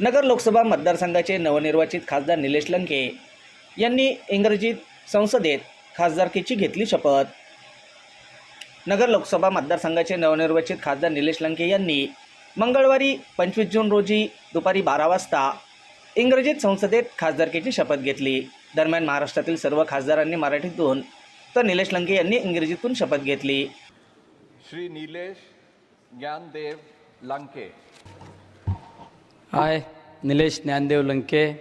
नगर लोकसभा मतदारसंघाचे नवनिर्वाचित खासदार निलेश लंके यांनी इंग्रजीत संसदेत खासदारकीची घेतली शपथ. नगर लोकसभा मतदारसंघाचे नवनिर्वाचित खासदार निलेश लंके यांनी मंगळवारी पंचवीस जून रोजी दुपारी बारा वाजता इंग्रजीत संसदेत खासदारकीची शपथ घेतली. दरम्यान महाराष्ट्रातील सर्व खासदारांनी मराठीतून तर निलेश लंके यांनी इंग्रजीतून शपथ घेतली. Shri Nilesh Dnyandev Lanke. I, Nilesh Nyandev Lanke,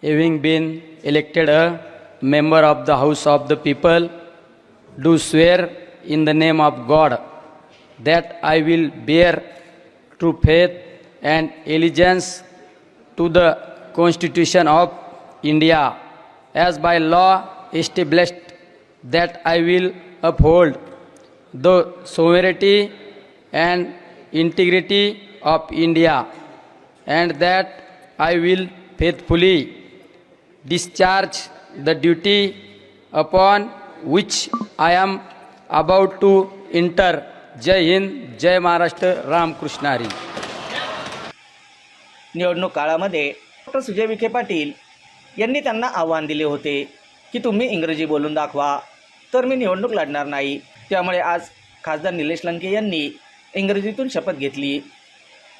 having been elected a member of the House of the People, do swear in the name of God that I will bear true faith and allegiance to the Constitution of India as by law established that I will uphold the sovereignty and integrity of India and that I will faithfully discharge the duty upon which I am about to enter. जय हिंद जय महाराष्ट्र रामकृष्ण हरी निवडणूक काळामध्ये doctor Sujay Vikhe Patil यांनी त्यांना आव्हान दिले होते की तुम्ही इंग्रजी बोलून दाखवा. तर मी निवडणूक लढणार नाही. त्यामुळे आज खासदार निलेश लंके यांनी इंग्रजीतून शपथ घेतली.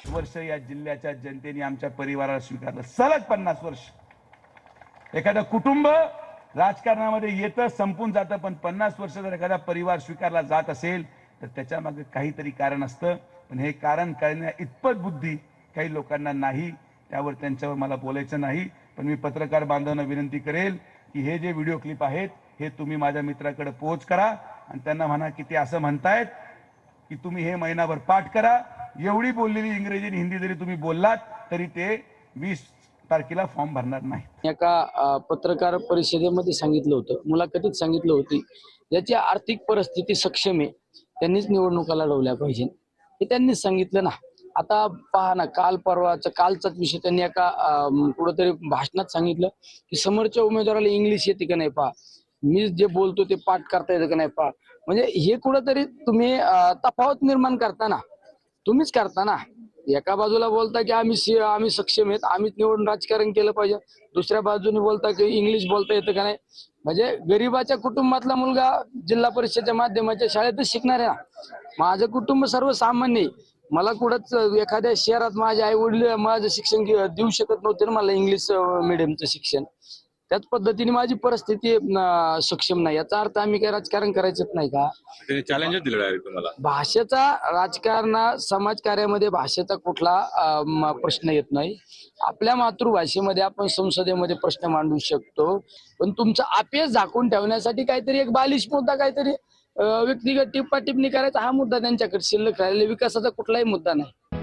वर्ष या जिल्ह्याच्या जनतेने आमच्या परिवाराला स्वीकारलं. सलग पन्नास वर्ष. एखादं कुटुंब राजकारणामध्ये येतं संपून जातं पण पन्नास वर्ष जर एखादा परिवार स्वीकारला जात असेल तर त्याच्यामागे काहीतरी कारण असतं. पण हे कारण कळण्या इतपत बुद्धी काही लोकांना नाही. त्यावर त्यांच्यावर मला बोलायचं नाही. पण मी पत्रकार बांधवांना विनंती करेल की हे जे व्हिडिओ क्लिप आहेत हे तुम्ही माझ्या मित्राकडे पोहोच करा. आणि त्यांना म्हणा की ते असं म्हणतायत की तुम्ही हे महिनाभर पाठ करा. एवढी बोललेली इंग्रजी आणि हिंदी जरी तुम्ही बोललात तरी ते वीस तारखेला फॉर्म भरणार नाही एका पत्रकार परिषदेमध्ये सांगितलं होतं मुलाखतीत सांगितलं होती ज्याची आर्थिक परिस्थिती सक्षम आहे त्यांनीच निवडणुका लढवल्या पाहिजे हे त्यांनीच सांगितलं ना. आता पहा ना काल परवाचा कालचाच विषय त्यांनी एका कुठंतरी भाषणात सांगितलं की समोरच्या उमेदवाराला इंग्लिश येते का नाही पहा. मी जे बोलतो ते पाठ करता येतं का नाही पहा. म्हणजे हे कुठंतरी तुम्ही तफावत निर्माण करताना तुम्हीच करता ना. एका बाजूला बोलता की आम्ही आम्ही सक्षम आहेत आम्हीच निवडून राजकारण केलं पाहिजे. दुसऱ्या बाजूने बोलता की इंग्लिश बोलता येतं का नाही? म्हणजे गरीबाच्या कुटुंबातला मुलगा जिल्हा परिषदेच्या माध्यमाच्या शाळेतच शिकणार आहे ना. माझं कुटुंब सर्वसामान्य मला कुठंच एखाद्या शहरात माझे आई वडील माझं शिक्षण देऊ शकत नव्हते ना मला इंग्लिश मिडियमचं शिक्षण. त्याच पद्धतीने माझी परिस्थिती अं, सक्षम नाही. याचा अर्थ आम्ही काय राजकारण करायचंच नाही का? त्याने चॅलेंजच दिलं डायरेक्ट तुम्हाला. भाषेचा राजकारणा समाजकार्यामध्ये भाषेचा कुठला प्रश्न येत नाही. आपल्या मातृभाषेमध्ये आपण संसदेमध्ये प्रश्न मांडू शकतो. पण तुमचं आपेस झाकून ठेवण्यासाठी काहीतरी एक बालिश मुद्दा काहीतरी अं, व्यक्तिगत टिप्पा टिप्पणी करायचा हा मुद्दा त्यांच्याकडे शिल्लक राहिलेला विकासाचा कुठलाही मुद्दा नाही.